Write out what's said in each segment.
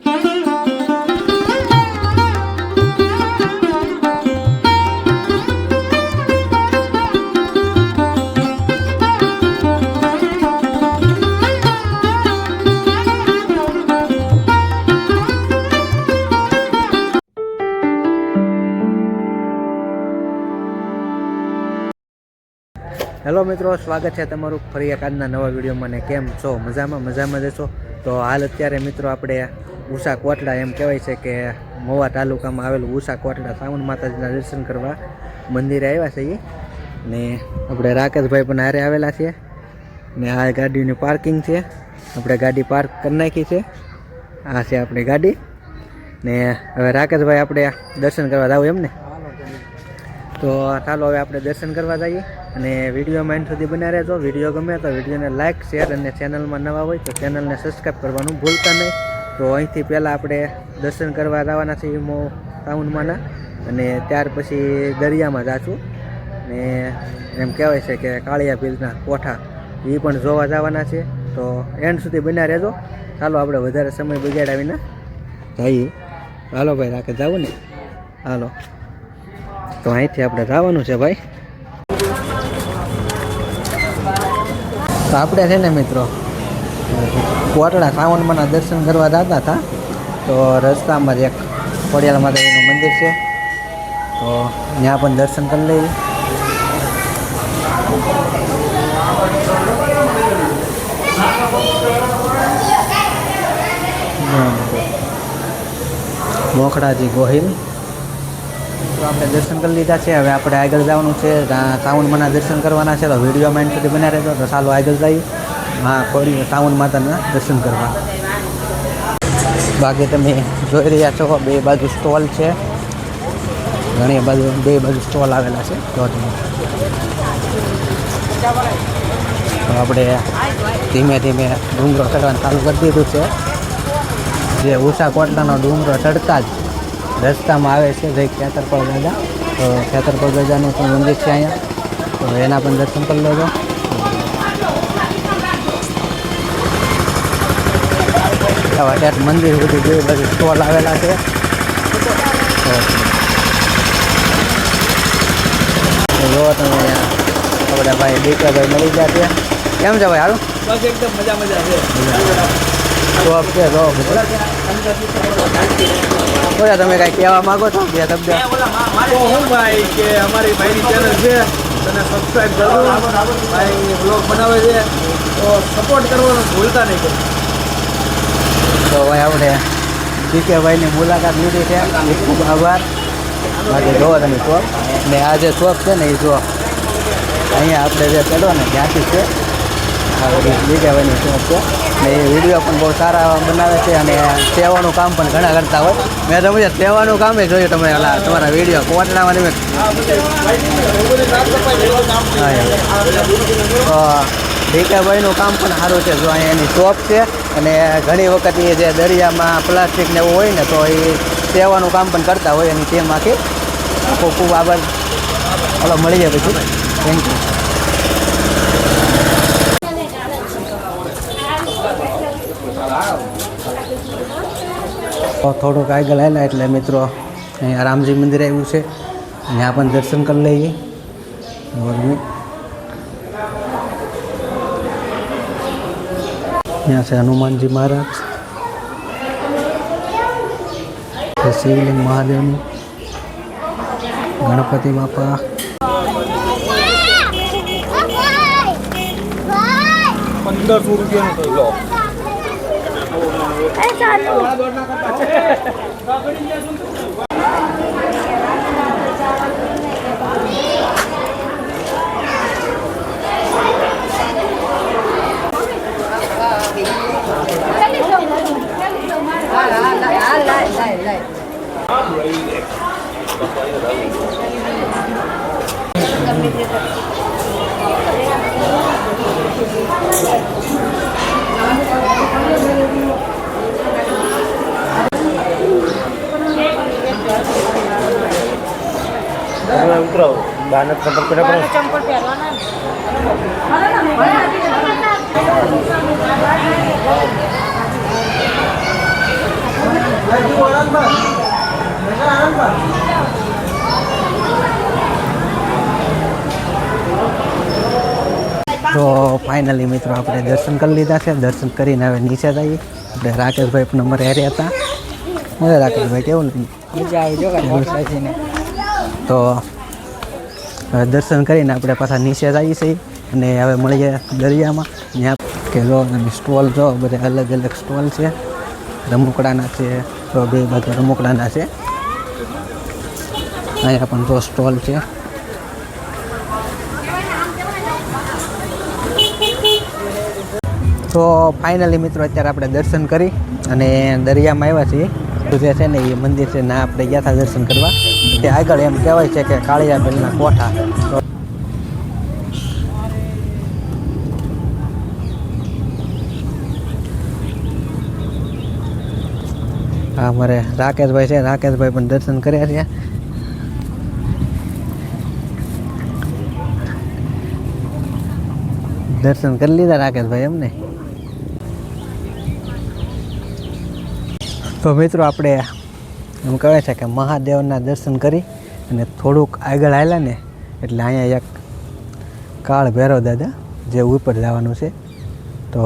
Hello મિત્રો, સ્વાગત છે તમારું ફરી એક આજના નવા વિડીયોમાં ને કેમ છો? મજામાં? મજામાં જશો તો હાલ અત્યારે મિત્રો આપણે ઉષા કોટડા એમ કહેવાય છે કે મોવા તાલુકામાં આવેલું ઉષા કોટડા સાવણ માતાજીના દર્શન કરવા મંદિરે આવ્યા છીએ. ને આપણે રાકેશભાઈ પણ હારે આવેલા છીએ ને આ ગાડીની પાર્કિંગ છે. આપણે ગાડી પાર્ક કરી નાખી છે. આ છે આપણી ગાડી. ને હવે રાકેશભાઈ આપણે દર્શન કરવા જાવ એમ ને તો ચાલો હવે આપણે દર્શન કરવા જઈએ. અને વિડીયોમાં એન્ડ સુધી બના રહેજો. વીડિયો ગમે તો વિડીયોને લાઇક શેર અને ચેનલમાં નવા હોય તો ચેનલને સબસ્ક્રાઈબ કરવાનું ભૂલતા નહીં. તો અહીંથી પહેલાં આપણે દર્શન કરવા જવાના છીએ મો ટાઉનમાંના અને ત્યાર પછી દરિયામાં જાશું. ને એમ કહેવાય છે કે કાળિયા ભીલના કોઠા, એ પણ જોવા જવાના છે. તો એન્ડ સુધી બન્યા રહેજો. ચાલો આપણે વધારે સમય બગાડાવીને જઈએ. હાલો ભાઈ રાખે જવું ને? હાલો. તો અહીંથી આપણે જવાનું છે ભાઈ. તો આપણે છે ને મિત્રો કોટડા શ્રાવણમાંના દર્શન કરવા જતા હતા. તો રસ્તામાં જ એક ખોડિયાલ માતાજીનું મંદિર છે. તો ત્યાં પણ દર્શન કરી લઈએ. મોખડાજી ગોહિલ. તો આપણે દર્શન કરી લીધા છે. હવે આપણે આગળ જવાનું છે. શ્રાવણમાંના દર્શન કરવાના છે. તો વીડિયો માઇન્ડ સુધી બન્યા રહેજો. તો ચાલો આગળ જઈએ. હા કોળી સાવન માતાના દર્શન કરવા. બાકી તમે જોઈ રહ્યા છો, બે બાજુ સ્ટોલ છે. ઘણી બાજુ, બે બાજુ સ્ટોલ આવેલા છે. તો આપણે ધીમે ધીમે ડુંગરો ચડવાનું ચાલુ કરી દીધું છે. જે ઉષા કોટલાનો ડુંગરો ચડતા જ રસ્તામાં આવે છે, જે ખેતરપળ દાદા તો ખેતરપળ દાદાનું પણ મંદિર છે અહીંયા. તો એના પણ દર્શન કરી લેજો. ત્યાં મંદિર સુધી બે બધું સ્ટોલ આવેલા છે. તો જો તમે આપણા ભાઈ દીકરાભાઈ મળી ગયા છે. કેમ છે ભાઈ હારું? બસ એકદમ મજા મજા છે. બોલા તમે કાંઈ કહેવા માંગો છો? બે શબ્દ. તો હું ભાઈ કે અમારી ભાઈની ચેનલ છે. તને સબસ્ક્રાઇબ કરો ભાઈ બ્લોગ બનાવે છે. તો સપોર્ટ કરવાનું ભૂલતા નહીં કરો તો ભાઈ આપણે જીકેભાઈની મુલાકાત લીધી છે. એ ખૂબ આભાર. બાકી તમે શોપ ને આ જે શોપ છે ને એ જો. અહીંયા આપણે જે ચડો ને ત્યાંથી છે. જીકેભાઈની શોપ છે. ને એ વીડિયો પણ બહુ સારા બનાવે છે અને સેવાનું કામ પણ ઘણા કરતા હોય. મેં તમે સેવાનું કામ જોયું તમે તમારા વીડિયો કોટડામાં તમે. તો ડીકેભાઈનું કામ પણ સારું છે. જો અહીંયા એની શોપ છે. અને ઘણી વખત એ જે દરિયામાં પ્લાસ્ટિક ને એવું હોય ને, તો એ સેવાનું કામ પણ કરતા હોય એની તેમાંથી ખૂબ ખૂબ આભાર. હલો મળી પછી. થેન્ક યુ થોડુંક આગળ આવેલા એટલે મિત્રો, અહીંયા રામજી મંદિર આવ્યું છે. ત્યાં પણ દર્શન કરી લઈએ. ત્યાં છે હનુમાનજી મહારાજ છે શિવલિંગ મહાદેવનું ગણપતિ બાપા પંદરસો રૂપિયાનો Banat campur pera pera. Campur તો ફાઇનલી મિત્રો આપણે દર્શન કરી લીધા છે. દર્શન કરીને હવે નીચે જઈએ. આપણે રાકેશભાઈ નંબર હેરે હતા. મજા રાકેશભાઈ કેવું નથી તો હવે દર્શન કરીને આપણે પાછા નીચે જઈએ છીએ અને હવે મળીએ દરિયામાં. ત્યાં કે જો તમે સ્ટોલ જો બધા અલગ અલગ સ્ટોલ છે. રમકડાના છે તો બે બધા રમકડાના છે. અહીંયા પણ જો સ્ટોલ છે. તો ફાઇનલી મિત્રો અત્યારે આપણે દર્શન કરી અને દરિયામાં આવ્યા છીએ. તો જે છે ને એ મંદિર છે ના આપણે ગયા હતા દર્શન કરવા. તે આગળ એમ કહેવાય છે કે કાળિયાબેલના કોઠા. હા અમારે રાકેશભાઈ છે, રાકેશભાઈ પણ દર્શન કર્યા છે. દર્શન કરી લીધા રાકેશભાઈ એમને. તો મિત્રો આપણે એમ કહે છે કે મહાદેવના દર્શન કરી અને થોડુંક આગળ આવ્યા ને એટલે અહીંયા એક કાળ ભૈરવ દાદા જે ઉપર જવાનું છે. તો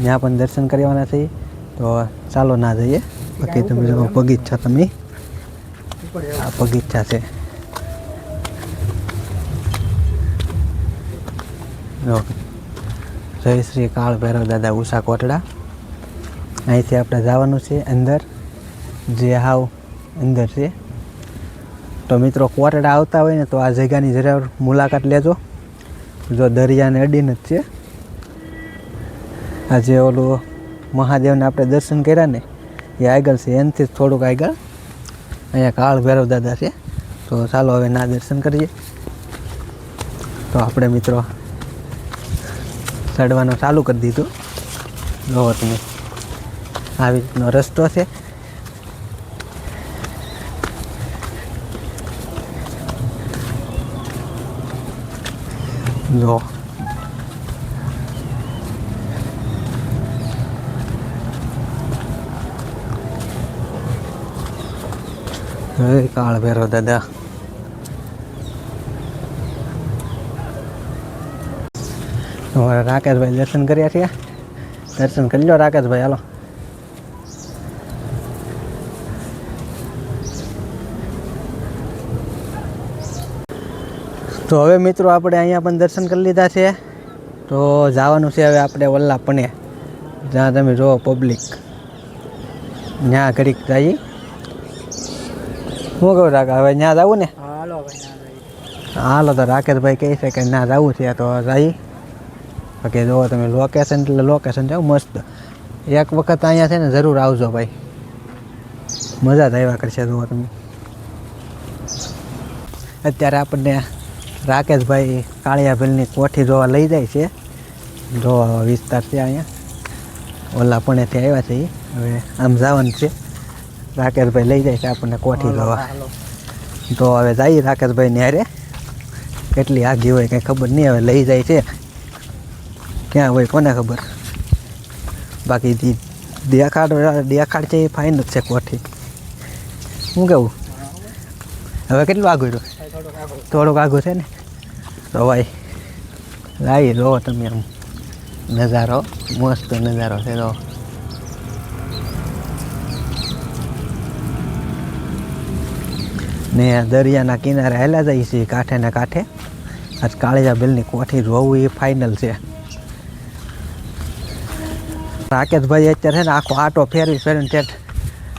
ત્યાં પણ દર્શન કરવાના છે. તો ચાલો ના જઈએ. બાકી તમે જો બગીચા તમે. આ બગીચા છે. જય શ્રી કાળ ભૈરવ દાદા ઉષા કોટડા. અહીંથી આપણે જવાનું છે અંદર. જે હાવ અંદર છે. તો મિત્રો કોટડા આવતા હોય ને તો આ જગ્યાની જરૂર મુલાકાત લેજો. જો દરિયાને અડીને જ છે. આ જે ઓલું મહાદેવને આપણે દર્શન કર્યા ને, એ આગળ છે, એનાથી થોડુંક આગળ. અહીંયા કાળ ભૈરવ દાદા છે. તો ચાલો હવે ના દર્શન કરીએ. તો આપણે મિત્રો ચડવાનું ચાલુ કરી દીધું. જોવો તમે આવી રીતનો રસ્તો છે. જો હે કાળ ભેરો દાદા રાકેશભાઈ દર્શન કર્યા છે દર્શન કરી લો રાકેશભાઈ હાલો તો હવે મિત્રો આપણે અહીંયા પણ દર્શન કરી લીધા છે. તો જવાનું છે હવે આપણે વલ્લા પણે જ્યાં તમે જુઓ પબ્લિક ત્યાં ઘડીક જઈએ. શું કહું રાખે હવે ત્યાં જવું ને? હાલો તો રાકેશભાઈ કહે છે કે ના જવું છે તો જઈએ. બાકી જુઓ તમે લોકેશન એટલે લોકેશન જાઓ મસ્ત. એક વખત અહીંયા છે ને જરૂર આવજો ભાઈ. મજા જ આવ્યા કરશે જુઓ તમે. અત્યારે આપણને રાકેશભાઈ કાળિયાભીલની કોઠી જોવા લઈ જાય છે. જોવા વિસ્તાર છે અહીંયા. ઓલા પણેથી આવ્યા છે. હવે આમ જવાનું છે. રાકેશભાઈ લઈ જાય છે આપણને કોઠી જોવા. તો હવે જઈએ રાકેશભાઈ ન્યારે. કેટલી આગી હોય કંઈ ખબર નહીં હવે લઈ જાય છે. ક્યાં હોય કોને ખબર? બાકી દેખાડ દેખાડ છે એ ફાઇન જ છે કોઠી. શું કેવું? હવે કેટલું આગળ રહ્યું? થોડુંક આગું છે ને? ભાઈ લાવી જો તમે આમ નજારો, મસ્ત નજારો છે તો. ને દરિયાના કિનારે હેલા જઈએ છીએ કાંઠે ને કાંઠે. આજ કાળીજા બિલની કોઠી જોવું એ ફાઇનલ છે. રાકેશભાઈ અત્યારે છે ને આખો આટો ફેરવી ફેરવીને ઠેઠ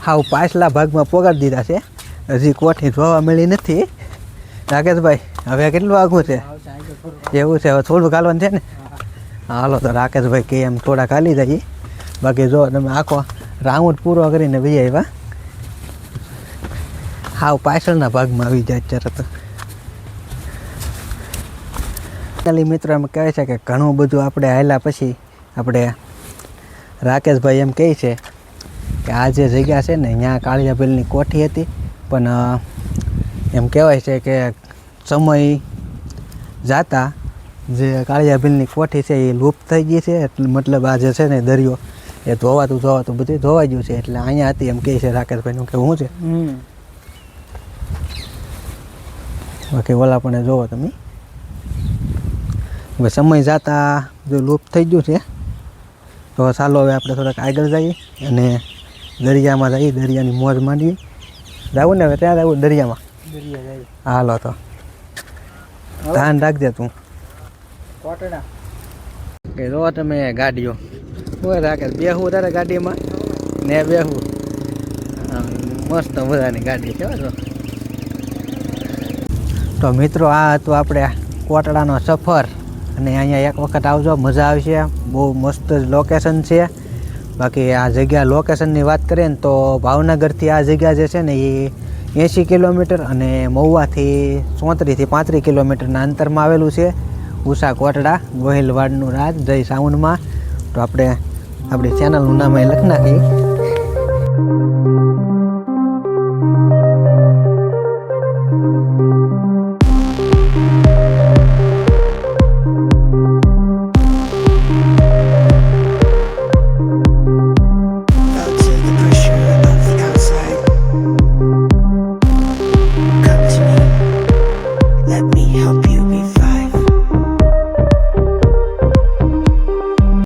હાવ પાછલા ભાગમાં પોગાડી દીધા છે. હજી કોઠી જોવા મળી નથી. રાકેશભાઈ, હવે કેટલું આગું છે? એવું છે, હવે થોડું કાલવાનું છે ને? હાલો તો રાકેશભાઈ કે એમ થોડા કાલી જઈએ બાકી જો તમે આખો રાઉન્ડ પૂરો કરીને બી આવ્યા. હાવ પાછળના ભાગમાં આવી જાય અત્યારે તો. ખાલી મિત્રો એમ કહે છે કે ઘણું બધું આપણે હાલ્યા પછી આપણે રાકેશભાઈ એમ કહે છે કે આ જે જગ્યા છે ને ત્યાં કાળિયાભીલની કોઠી હતી, પણ એમ કહેવાય છે કે સમય જાતા જે કાળિયા ભીલની કોઠી છે એ લુપ્ત થઈ ગઈ છે. એટલે મતલબ આ જે છે ને દરિયો એ ધોવાતું ધોવાતું બધું ધોવાઈ ગયું છે. એટલે અહીંયા હતી એમ કહે છે રાકેશભાઈનું કે હું છે? બાકી ઓલા પણ જોવો તમે. હવે સમય જતા જો લુપ્ત થઈ ગયું છે તો ચાલો હવે આપણે થોડાક આગળ જઈએ અને દરિયામાં જઈએ દરિયાની મોજ માંડીએ. જવું ને હવે ત્યાં જવું દરિયામાં. હાલો તો. ધ્યાન રાખજે તું. કોટડા. કે જો તમે ગાડીઓ. હોય રાખે બેહું તારે ગાડીમાં? ને બેહું. મસ્ત બધાની ગાડી છે તો મિત્રો આ હતું આપણે કોટડાનો સફર. અને અહીંયા એક વખત આવજો મજા આવશે. બહુ મસ્ત લોકેશન છે. બાકી આ જગ્યા લોકેશનની વાત કરીએ ને તો ભાવનગરથી આ જગ્યા જે છે ને એ એંશી કિલોમીટર અને મહુવાથી ચોત્રીસથી પાંત્રીસ કિલોમીટરના અંતરમાં આવેલું છે. ઉષા કોટડા ગોહિલવાડનું રાજ, જય સાઉન્ડમાં તો આપણે આપણી ચેનલનું નામ અહીં લખી નાખીએ.